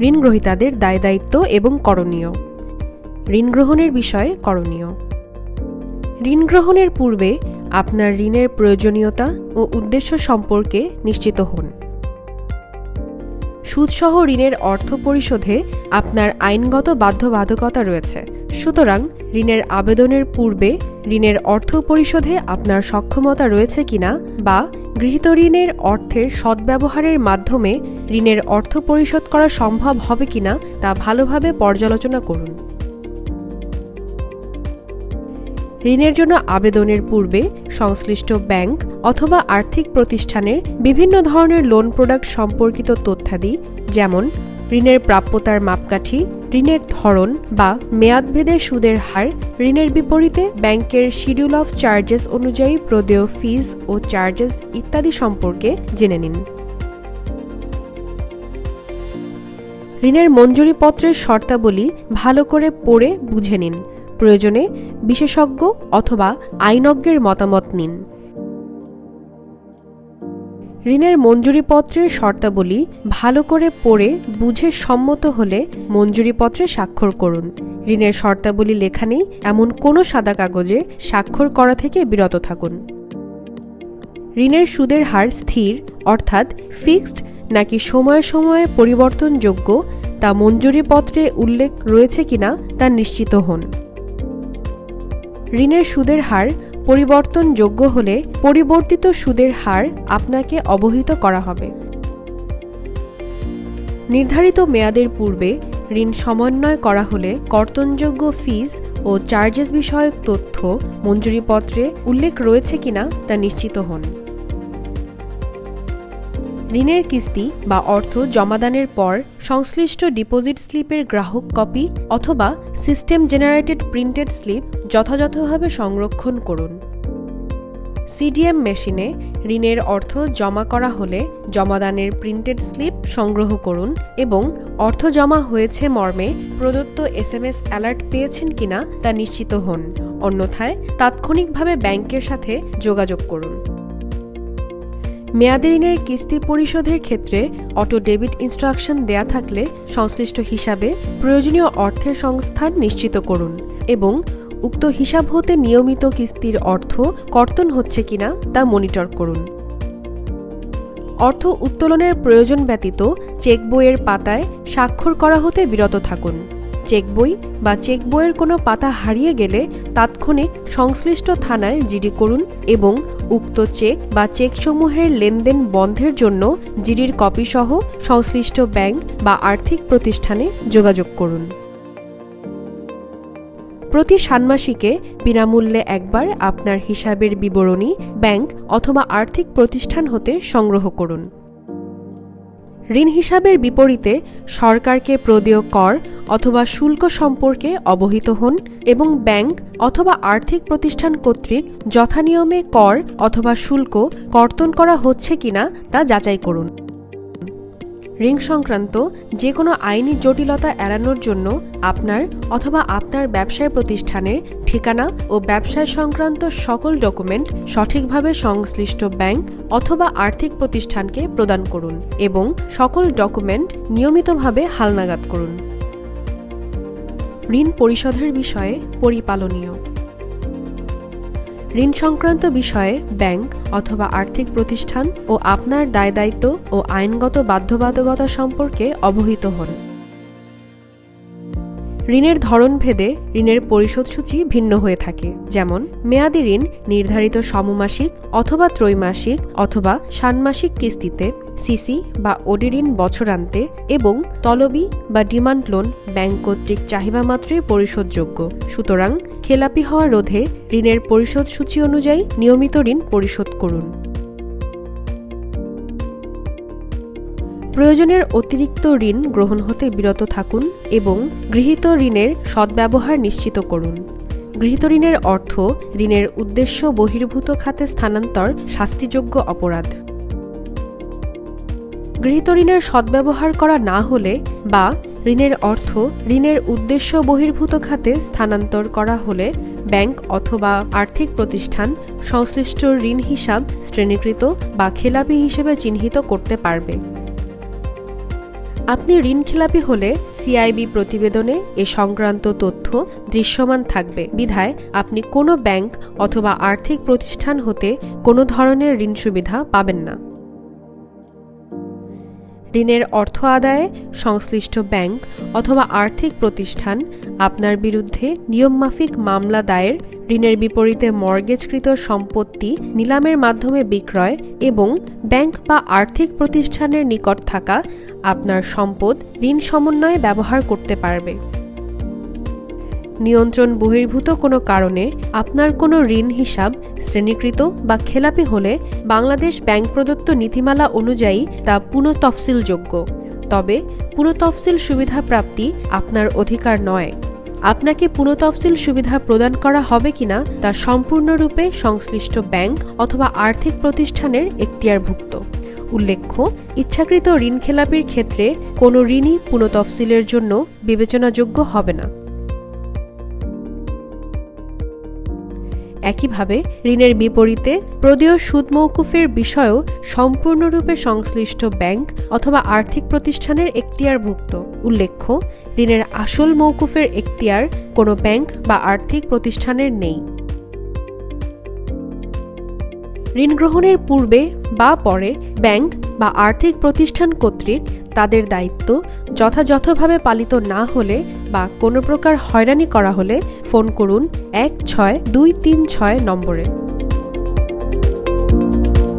ঋণ গ্রহীতাদের দায় দায়িত্ব এবং করণীয়। ঋণ গ্রহণের বিষয়ে করণীয়। ঋণ গ্রহণের পূর্বে আপনার ঋণের প্রয়োজনীয়তা ও উদ্দেশ্য সম্পর্কে নিশ্চিত হন। সুদসহ ঋণের অর্থ পরিশোধে আপনার আইনগত বাধ্যবাধকতা রয়েছে। সুতরাং ঋণের আবেদনের পূর্বে ঋণের অর্থ পরিশোধে আপনার সক্ষমতা রয়েছে কিনা বা গৃহীত ঋণের অর্থের সদ্ব্যবহারের মাধ্যমে ঋণের অর্থ পরিশোধ করা সম্ভব হবে কিনা তা ভালোভাবে পর্যালোচনা করুন। ঋণের জন্য আবেদনের পূর্বে সংশ্লিষ্ট ব্যাংক অথবা আর্থিক প্রতিষ্ঠানের বিভিন্ন ধরনের লোন প্রোডাক্ট সম্পর্কিত তথ্যাদি, যেমন ঋণের প্রাপ্যতার মাপকাঠি ঋণের ধরন বা মেয়াদভেদে সুদের হার ঋণের বিপরীতে ব্যাংকের শিডিউল অফ চার্জেস অনুযায়ী প্রদেয় ফিজ ও চার্জেস ইত্যাদি সম্পর্কে জেনে নিন। ঋণের মঞ্জুরিপত্রের শর্তাবলী ভালো করে পড়ে বুঝে নিন। প্রয়োজনে বিশেষজ্ঞ অথবা আইনজ্ঞের মতামত নিন। ঋণের মঞ্জুরিপত্রের শর্তাবলী ভালো করে পড়ে বুঝে সম্মত হলে মঞ্জুরিপত্রে স্বাক্ষর করুন। ঋণের শর্তাবলী লেখা নেই, এমন কোনো সাদা কাগজে স্বাক্ষর করা থেকে বিরত থাকুন। ঋণের সুদের হার স্থির, অর্থাৎ ফিক্সড, নাকি সময়ে সময়ে পরিবর্তনযোগ্য, তা মঞ্জুরিপত্রে উল্লেখ রয়েছে কিনা তা নিশ্চিত হন। ঋণের সুদের হার পরিবর্তনযোগ্য হলে পরিবর্তিত সুদের হার আপনাকে অবহিত করা হবে। নির্ধারিত মেয়াদের পূর্বে ঋণ সমন্বয় করা হলে কর্তনযোগ্য ফিজ ও চার্জেস বিষয়ক তথ্য মঞ্জুরিপত্রে উল্লেখ রয়েছে কিনা তা নিশ্চিত হন। ঋণের কিস্তি বা অর্থ জমাদানের পর সংশ্লিষ্ট ডিপোজিট স্লিপের গ্রাহক কপি অথবা সিস্টেম জেনারেটেড প্রিন্টেড স্লিপ যথাযথভাবে সংরক্ষণ করুন। সিডিএম মেশিনে ঋণের অর্থ জমা করা হলে জমাদানের প্রিন্টেড স্লিপ সংগ্রহ করুন এবং অর্থ জমা হয়েছে মর্মে প্রদত্ত এসএমএস অ্যালার্ট পেয়েছেন কিনা তা নিশ্চিত হন। অন্যথায় তাৎক্ষণিকভাবে ব্যাংকের সাথে যোগাযোগ করুন। মেয়াদি ঋণের কিস্তি পরিশোধের ক্ষেত্রে অটো ডেবিট ইনস্ট্রাকশন দেয়া থাকলে সংশ্লিষ্ট হিসাবে প্রয়োজনীয় অর্থের সংস্থান নিশ্চিত করুন এবং উক্ত হিসাব হতে নিয়মিত কিস্তির অর্থ কর্তন হচ্ছে কিনা তা মনিটর করুন। অর্থ উত্তোলনের প্রয়োজন ব্যতীত চেক বইয়ের পাতায় স্বাক্ষর করা হতে বিরত থাকুন। চেক বই বা চেক বইয়ের কোনো পাতা হারিয়ে গেলে তাৎক্ষণিক সংশ্লিষ্ট থানায় জিডি করুন এবং উক্ত চেক বা চেকসমূহের লেনদেন বন্ধের জন্য জিডির কপিসহ সংশ্লিষ্ট ব্যাংক বা আর্থিক প্রতিষ্ঠানে যোগাযোগ করুন। প্রতি ষান্মাসিকে বিনামূল্যে একবার আপনার হিসাবের বিবরণী ব্যাংক অথবা আর্থিক প্রতিষ্ঠান হতে সংগ্রহ করুন। ঋণ হিসাবের বিপরীতে সরকারকে প্রদেয় কর অথবা শুল্ক সম্পর্কে অবহিত হন এবং ব্যাংক অথবা আর্থিক প্রতিষ্ঠান কর্তৃক যথানিয়মে কর অথবা শুল্ক কর্তন করা হচ্ছে কিনা তা যাচাই করুন। ঋণ সংক্রান্ত যে কোনো আইনি জটিলতা এড়ানোর জন্য আপনার অথবা আপনার ব্যবসায় প্রতিষ্ঠানের ঠিকানা ও ব্যবসায় সংক্রান্ত সকল ডকুমেন্ট সঠিকভাবে সংশ্লিষ্ট ব্যাংক অথবা আর্থিক প্রতিষ্ঠানকে প্রদান করুন এবং সকল ডকুমেন্ট নিয়মিতভাবে হালনাগাদ করুন। ঋণ পরিশোধের বিষয়ে পরিপালনীয়। ঋণ সংক্রান্ত বিষয়ে ব্যাংক অথবা আর্থিক প্রতিষ্ঠান ও আপনার দায় দায়িত্ব ও আইনগত বাধ্যবাধকতা সম্পর্কে অবহিত হন। ঋণের ধরন ভেদে ঋণের পরিশোধ সূচি ভিন্ন হয়ে থাকে, যেমন মেয়াদি ঋণ নির্ধারিত সমমাসিক অথবা ত্রৈমাসিক অথবা ষান্মাসিক কিস্তিতে সিসি বা ওডি ঋণ বছরান্তে এবং তলবি বা ডিমান্ড লোন ব্যাংক কর্তৃক চাহিদা মাত্রই পরিশোধযোগ্য। সুতরাং খেলাপি হওয়া রোধে ঋণের পরিশোধ সূচি অনুযায়ী নিয়মিত ঋণ পরিশোধ করুন। প্রয়োজনের অতিরিক্ত ঋণ গ্রহণ হতে বিরত থাকুন এবং গৃহীত ঋণের সদ্ব্যবহার নিশ্চিত করুন। গৃহীত ঋণের অর্থ ঋণের উদ্দেশ্য বহির্ভূত খাতে স্থানান্তর শাস্তিযোগ্য অপরাধ। গৃহীত ঋণের সদ্ব্যবহার করা না হলে বা ঋণের অর্থ ঋণের উদ্দেশ্য বহির্ভূত খাতে স্থানান্তর করা হলে ব্যাংক অথবা আর্থিক প্রতিষ্ঠান সংশ্লিষ্ট ঋণ হিসাব শ্রেণীকৃত বা খেলাপি হিসেবে চিহ্নিত করতে পারবে। আপনি ঋণখেলাপি হলে সিআইবি প্রতিবেদনে এ সংক্রান্ত তথ্য দৃশ্যমান থাকবে। বিধায় আপনি কোনো ব্যাংক অথবা আর্থিক প্রতিষ্ঠান হতে কোনো ধরনের ঋণ সুবিধা পাবেন না। ঋণের অর্থ আদায়ে সংশ্লিষ্ট ব্যাংক অথবা আর্থিক প্রতিষ্ঠান আপনার বিরুদ্ধে নিয়মমাফিক মামলা দায়ের, ঋণের বিপরীতে মর্গেজকৃত সম্পত্তি নিলামের মাধ্যমে বিক্রয় এবং ব্যাংক বা আর্থিক প্রতিষ্ঠানের নিকট থাকা আপনার সম্পদ ঋণ সমন্বয়ে ব্যবহার করতে পারবে। নিয়ন্ত্রণ বহির্ভূত কোনো কারণে আপনার কোনো ঋণ হিসাব, শ্রেণীকৃত বা খেলাপি হলে বাংলাদেশ ব্যাংক প্রদত্ত নীতিমালা অনুযায়ী তা পুনঃতফসিলযোগ্য। তবে পুনঃতফসিল সুবিধা প্রাপ্তি আপনার অধিকার নয়। আপনাকে পুনঃতফসিল সুবিধা প্রদান করা হবে কিনা তা সম্পূর্ণরূপে সংশ্লিষ্ট ব্যাংক অথবা আর্থিক প্রতিষ্ঠানের এখতিয়ারভুক্ত। উল্লেখ্য, ইচ্ছাকৃত ঋণ খেলাপির ক্ষেত্রে কোনো ঋণই পুনঃতফসিলের জন্য বিবেচনাযোগ্য হবে না। একইভাবে ঋণের বিপরীতে প্রদেয় সুদ মৌকুফের বিষয়ও সম্পূর্ণরূপে সংশ্লিষ্ট ব্যাংক অথবা আর্থিক প্রতিষ্ঠানের এখতিয়ারভুক্ত। উল্লেখ্য, ঋণের আসল মৌকুফের এখতিয়ার কোনো ব্যাংক বা আর্থিক প্রতিষ্ঠানের নেই। ঋণ গ্রহণের পূর্বে বা পরে ব্যাংক বা আর্থিক প্রতিষ্ঠান কর্তৃক তাদের দায়িত্ব যথাযথভাবে পালিত না হলে বা কোনো প্রকার হয়রানি করা হলে ফোন করুন এক ছয় দুই তিন ছয় নম্বরে।